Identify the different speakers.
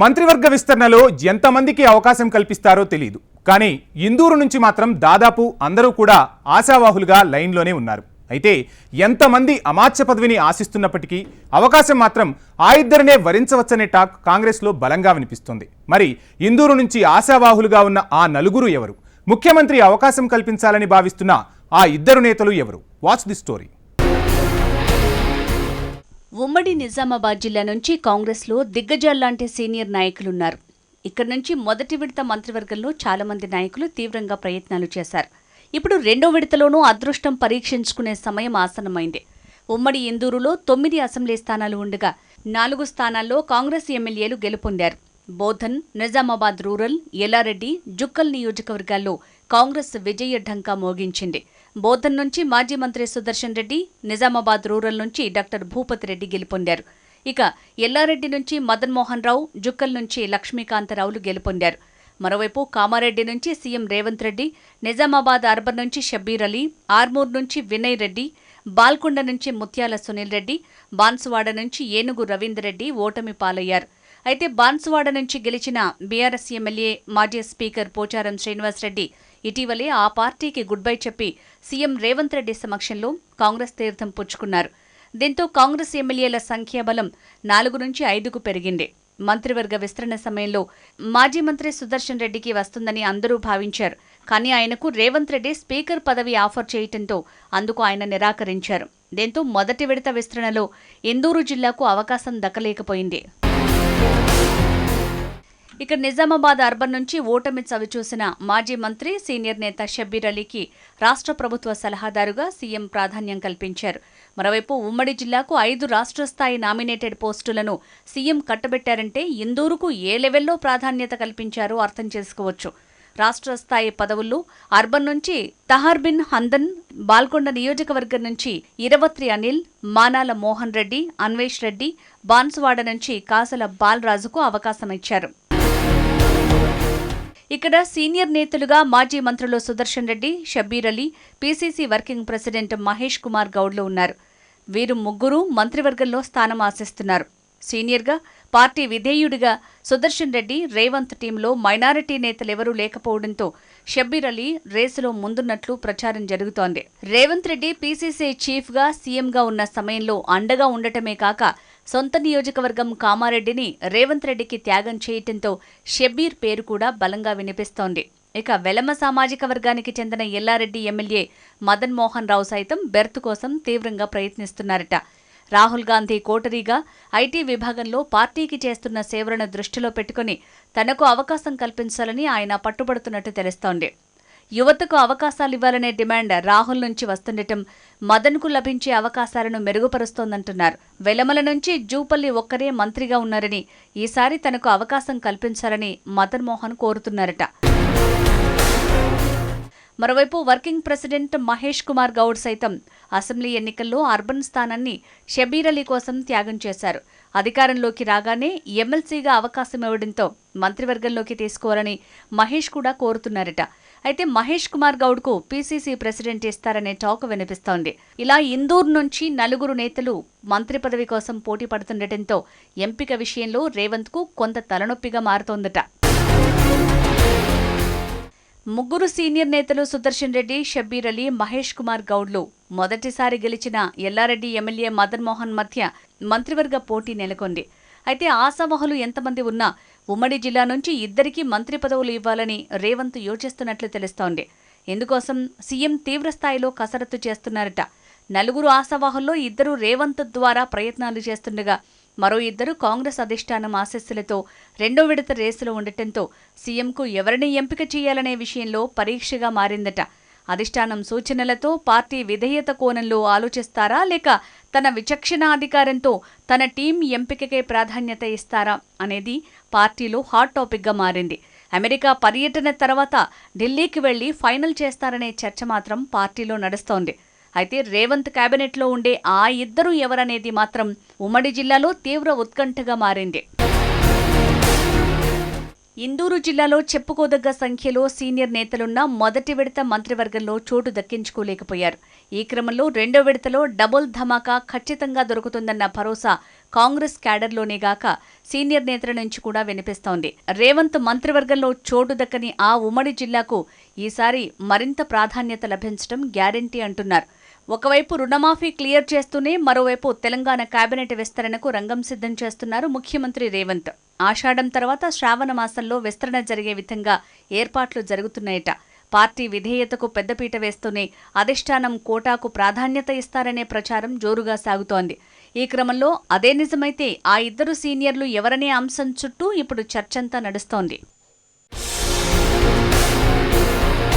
Speaker 1: మంత్రివర్గ విస్తరణలో ఎంతమందికి అవకాశం కల్పిస్తారో తెలియదు కానీ ఇందూరు నుంచి మాత్రం దాదాపు అందరూ కూడా ఆశావాహులుగా లైన్లోనే ఉన్నారు. అయితే ఎంతమంది అమాత్య పదవిని ఆశిస్తున్నప్పటికీ అవకాశం మాత్రం ఆ ఇద్దరినే వరించవచ్చనే టాక్ కాంగ్రెస్లో బలంగా వినిపిస్తుంది. మరి ఇందూరు నుంచి ఆశావాహులుగా ఉన్న ఆ నలుగురు ఎవరు? ముఖ్యమంత్రి అవకాశం కల్పించాలని భావిస్తున్న ఆ ఇద్దరు నేతలు ఎవరు? Watch the story.
Speaker 2: ఉమ్మడి నిజామాబాద్ జిల్లా నుంచి కాంగ్రెస్లో దిగ్గజాల్లాంటి సీనియర్ నాయకులున్నారు. ఇక్కడి నుంచి మొదటి విడత మంత్రివర్గంలో చాలామంది నాయకులు తీవ్రంగా ప్రయత్నాలు చేశారు. ఇప్పుడు రెండో విడతలోనూ అదృష్టం పరీక్షించుకునే సమయం ఆసన్నమైంది. ఉమ్మడి ఇందూరులో తొమ్మిది అసెంబ్లీ స్థానాలు ఉండగా నాలుగు స్థానాల్లో కాంగ్రెస్ ఎమ్మెల్యేలు గెలుపొందారు. బోధన్ నిజామాబాద్ రూరల్ ఎల్లారెడ్డి జుక్కల్ నియోజకవర్గాల్లో కాంగ్రెస్ విజయ ఢంకా మోగించింది. బోధన్ నుంచి మాజీ మంత్రి సుదర్శన్ రెడ్డి నిజామాబాద్ రూరల్ నుంచి డాక్టర్ భూపతి రెడ్డి గెలుపొందారు. ఇక ఎల్లారెడ్డి నుంచి మదన్ మోహన్ రావు జుక్కల్ నుంచి లక్ష్మీకాంతరావులు గెలుపొందారు. మరోవైపు కామారెడ్డి నుంచి సీఎం రేవంత్ రెడ్డి నిజామాబాద్ అర్బన్ నుంచి షబ్బీర్ అలీ ఆర్మూర్ నుంచి వినయ్ రెడ్డి బాల్కొండ నుంచి ముత్యాల సునీల్ రెడ్డి బాన్సువాడ నుంచి ఏనుగు రవీందర్ రెడ్డి ఓటమి పాలయ్యారు. అయితే బాన్సువాడ నుంచి గెలిచిన బీఆర్ఎస్ ఎమ్మెల్యే మాజీ స్పీకర్ పోచారం శ్రీనివాసరెడ్డి ఇటీవలే ఆ పార్టీకి గుడ్ బై చెప్పి సీఎం రేవంత్ రెడ్డి సమక్షంలో కాంగ్రెస్ తీర్థం పుచ్చుకున్నారు. దీంతో కాంగ్రెస్ ఎమ్మెల్యేల సంఖ్యాబలం నాలుగు నుంచి ఐదుకు పెరిగింది. మంత్రివర్గ విస్తరణ సమయంలో మాజీ మంత్రి సుదర్శన్ రెడ్డికి వస్తుందని అందరూ భావించారు. కానీ ఆయనకు రేవంత్ రెడ్డి స్పీకర్ పదవి ఆఫర్ చేయటంతో అందుకు ఆయన నిరాకరించారు. దీంతో మొదటి విడత విస్తరణలో ఇందూరు జిల్లాకు అవకాశం దక్కలేకపోయింది. ఇక నిజామాబాద్ అర్బన్ నుంచి ఓటమి చవిచూసిన మాజీ మంత్రి సీనియర్ నేత షబ్బీర్ అలీకి రాష్ట్ర ప్రభుత్వ సలహాదారుగా సీఎం ప్రాధాన్యం కల్పించారు. మరోవైపు ఉమ్మడి జిల్లాకు ఐదు రాష్ట్ర స్థాయి నామినేటెడ్ పోస్టులను సీఎం కట్టబెట్టారంటే ఇందూరుకు ఏ లెవెల్లో ప్రాధాన్యత కల్పించారో అర్థం చేసుకోవచ్చు. రాష్ట్ర స్థాయి పదవుల్లో అర్బన్ నుంచి తహార్బిన్ హందన్ బాల్కొండ నియోజకవర్గం నుంచి ఇరవత్రి అనిల్ మానాల మోహన్ రెడ్డి అన్వేష్ రెడ్డి బాన్సువాడ నుంచి కాసల బాలరాజుకు అవకాశం ఇచ్చారు. ఇక్కడ సీనియర్ నేతలుగా మాజీ మంత్రులు Sudarshan Reddy Shabbir Ali PCC working president Mahesh Kumar గౌడ్లు ఉన్నారు. వీరు ముగ్గురు మంత్రివర్గంలో స్థానం ఆశిస్తున్నారు. సీనియర్గా పార్టీ విధేయుడిగా సుదర్శన్ రెడ్డి రేవంత్ టీంలో మైనారిటీ నేతలెవరూ లేకపోవడంతో షబ్బీర్ అలీ రేసులో ముందున్నట్లు ప్రచారం జరుగుతోంది. రేవంత్ రెడ్డి పీసీసీ చీఫ్గా సీఎంగా ఉన్న సమయంలో అండగా ఉండటమే కాక సొంత నియోజకవర్గం కామారెడ్డిని రేవంత్ రెడ్డికి త్యాగం చేయటంతో షబ్బీర్ పేరు కూడా బలంగా వినిపిస్తోంది. ఇక వెలమ సామాజిక వర్గానికి చెందిన ఎల్లారెడ్డి ఎమ్మెల్యే మదన్ మోహన్ రావు సైతం బెర్త్ కోసం తీవ్రంగా ప్రయత్నిస్తున్నారట. రాహుల్ గాంధీ కోటరీగా ఐటీ విభాగంలో పార్టీకి చేస్తున్న సేవలను దృష్టిలో పెట్టుకుని తనకు అవకాశం కల్పించాలని ఆయన పట్టుబడుతున్నట్టు తెలుస్తోంది. యువతకు అవకాశాలు ఇవ్వాలనే డిమాండ్ రాహుల్ నుంచి వస్తుండటం మదన్కు లభించే అవకాశాలను మెరుగుపరుస్తోందంటున్నారు. వెలమల నుంచి జూపల్లి ఒక్కరే మంత్రిగా ఉన్నారని ఈసారి తనకు అవకాశం కల్పించాలని మదన్ మోహన్ కోరుతున్నారట. మరోవైపు వర్కింగ్ ప్రెసిడెంట్ మహేష్ కుమార్ గౌడ్ సైతం అసెంబ్లీ ఎన్నికల్లో అర్బన్ స్థానాన్ని షబీర్ అలీ కోసం త్యాగం చేశారు. అధికారంలోకి రాగానే ఎమ్మెల్సీగా అవకాశం ఇవ్వడంతో మంత్రివర్గంలోకి తీసుకోవాలని మహేష్ కూడా కోరుతున్నారట. అయితే మహేష్ కుమార్ గౌడ్కు పీసీసీ ప్రెసిడెంట్ ఇస్తారనే టాక్ వినిపిస్తోంది. ఇలా ఇందూర్ నుంచి నలుగురు నేతలు మంత్రి పదవి కోసం పోటీ పడుతుండటంతో ఎంపిక విషయంలో రేవంత్కు కొంత తలనొప్పిగా మారుతోందట. ముగ్గురు సీనియర్ నేతలు సుదర్శన్ రెడ్డి షబ్బీర్ అలీ మహేష్ కుమార్ గౌడ్లు మొదటిసారి గెలిచిన ఎల్లారెడ్డి ఎమ్మెల్యే మదన్ మోహన్ మధ్య మంత్రివర్గ పోటీ నెలకొంది. అయితే ఆశావహులు ఎంతమంది ఉన్నా ఉమ్మడి జిల్లా నుంచి ఇద్దరికీ మంత్రి పదవులు ఇవ్వాలని రేవంత్ యోచిస్తున్నట్లు తెలుస్తోంది. ఇందుకోసం సీఎం తీవ్రస్థాయిలో కసరత్తు చేస్తున్నారట. నలుగురు ఆశావాహుల్లో ఇద్దరు రేవంత్ ద్వారా ప్రయత్నాలు చేస్తుండగా మరో ఇద్దరు కాంగ్రెస్ అధిష్టానం ఆశస్సులతో రెండో విడత రేసులో ఉండటంతో సీఎంకు ఎవరిని ఎంపిక చేయాలనే విషయంలో పరీక్షగా మారిందట. అధిష్టానం సూచనలతో పార్టీ విధేయత కోణంలో ఆలోచిస్తారా లేక తన విచక్షణాధికారంతో తన టీం ఎంపికకే ప్రాధాన్యత ఇస్తారా అనేది పార్టీలో హాట్ టాపిక్గా మారింది. అమెరికా పర్యటన తర్వాత ఢిల్లీకి వెళ్ళి ఫైనల్ చేస్తారనే చర్చ మాత్రం పార్టీలో నడుస్తోంది. అయితే రేవంత్ క్యాబినెట్లో ఉండే ఆ ఇద్దరు ఎవరనేది మాత్రం ఉమ్మడి జిల్లాలో తీవ్ర ఉత్కంఠగా మారింది. ఇందూరు జిల్లాలో చెప్పుకోదగ్గ సంఖ్యలో సీనియర్ నేతలున్న మొదటి విడత మంత్రివర్గంలో చోటు దక్కించుకోలేకపోయారు. ఈ క్రమంలో రెండో విడతలో డబుల్ ధమాకా ఖచ్చితంగా దొరుకుతుందన్న భరోసా కాంగ్రెస్ క్యాడర్లోనే గాక సీనియర్ నేతల నుంచి కూడా వినిపిస్తోంది. రేవంత్ మంత్రివర్గంలో చోటు దక్కని ఆ ఉమ్మడి జిల్లాకు ఈసారి మరింత ప్రాధాన్యత లభించడం గ్యారంటీ అంటున్నారు. ఒకవైపు రుణమాఫీ క్లియర్ చేస్తూనే మరోవైపు తెలంగాణ కేబినెట్ విస్తరణకు రంగం సిద్ధం చేస్తున్నారు ముఖ్యమంత్రి రేవంత్. ఆషాఢం తర్వాత శ్రావణ మాసంలో విస్తరణ జరిగే విధంగా ఏర్పాట్లు జరుగుతున్నాయట. పార్టీ విధేయతకు పెద్దపీట వేస్తూనే అధిష్టానం కోటాకు ప్రాధాన్యత ఇస్తారనే ప్రచారం జోరుగా సాగుతోంది. ఈ క్రమంలో అదే నిజమైతే ఆ ఇద్దరు సీనియర్లు ఎవరనే అంశం చుట్టూ ఇప్పుడు చర్చంతా నడుస్తోంది.